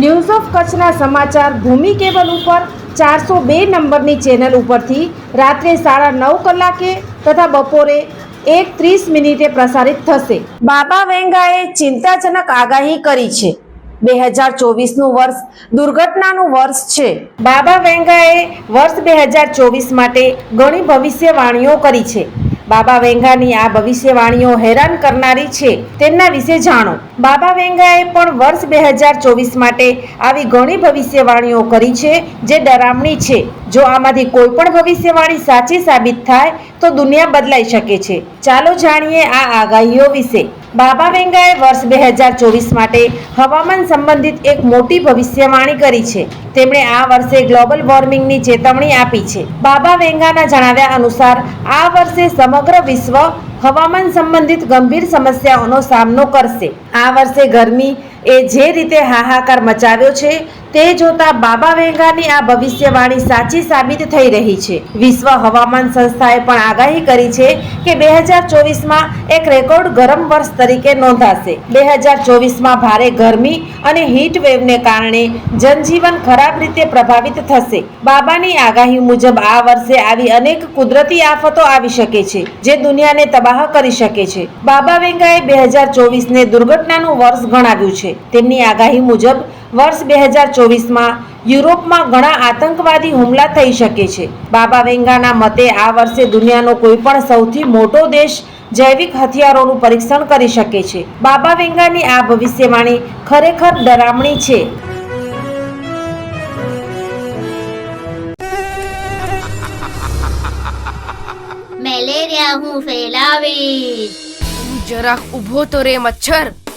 news of કચ્છના સમાચાર ભૂમિ cable ઉપર ચારસો બે નંબરની ચેનલ ઉપરથી રાત્રે સાડા નવ કલાકે તથા બપોરે એક ત્રીસ મિનિટે પ્રસારિત થશે. બાબા વેંગાએ ચિંતાજનક આગાહી કરી છે. બે હજાર ચોવીસનું વર્ષ દુર્ઘટનાનું વર્ષ છે. બાબા વેંગાએ વર્ષ બે હજાર ચોવીસ માટે ઘણી ભવિષ્યવાણીઓ કરી છે. બાબા વેંગાની આ ભવિષ્યવાણીઓ હેરાન કરનારી છે, તેમના વિશે જાણો. બાબા વેંગાએ પણ વર્ષ બે હજાર ચોવીસ માટે આવી ઘણી ભવિષ્યવાણીઓ કરી છે, જે ડરામણી છે. જો આમાંથી કોઈ પણ ભવિષ્યવાણી સાચી સાબિત થાય, તો દુનિયા બદલાઈ શકે છે. ચાલો જાણીએ આ આગાહીઓ વિશે. બાબા વેંગાએ વર્ષ બે હજાર ચોવીસ માટે હવામાન સંબંધિત એક મોટી ભવિષ્યવાણી કરી છે. તેમણે આ વર્ષે ગ્લોબલ વોર્મિંગની ચેતવણી આપી છે. બાબા વેંગાના જણાવ્યા અનુસાર, આ વર્ષે સમગ્ર વિશ્વ હવામાન સંબંધિત ગંભીર સમસ્યાઓનો સામનો કરશે. આ વર્ષે ગરમી એ જે રીતે હાહાકાર મચાવ્યો છે, તે જોતા બાબા વેંગાની આ ભવિષ્યવાણી સાચી સાબિત થઈ રહી છે. વિશ્વ હવામાન સંસ્થાએ પણ આગાહી કરી છે કે બે હજાર ચોવીસમાં એક રેકોર્ડ ગરમ વર્ષ તરીકે નોંધાશે. બે હજાર ચોવીસમાં ભારે ગરમી અને હીટ વેવને કારણે જનજીવન ખરાબ રીતે પ્રભાવિત થશે. બાબાની આગાહી મુજબ આ વર્ષે આવી અનેક કુદરતી આફતો આવી શકે છે, જે દુનિયાને તબાહ કરી શકે છે. બાબા વેંગાએ બે હજાર ચોવીસને દુર્ઘટનાનું વર્ષ ગણાવ્યું છે તેમની આગાહી મુજબ વર્ષ બે હજાર ચોવીસમાં યુરોપમાં ઘણા આતંકવાદી હુમલા થઈ શકે છે. બાબા વેંગાના મતે આ વર્ષે દુનિયાનો કોઈ પણ સૌથી મોટો દેશ જૈવિક હથિયારોનું પરીક્ષણ કરી શકે છે. બાબા વેંગાની આ ભવિષ્યવાણી ખરેખર ડરામણી છે. મેલેરિયા હું ફેલાવીશ. જરાક ઊભો તો રે મચ્છર.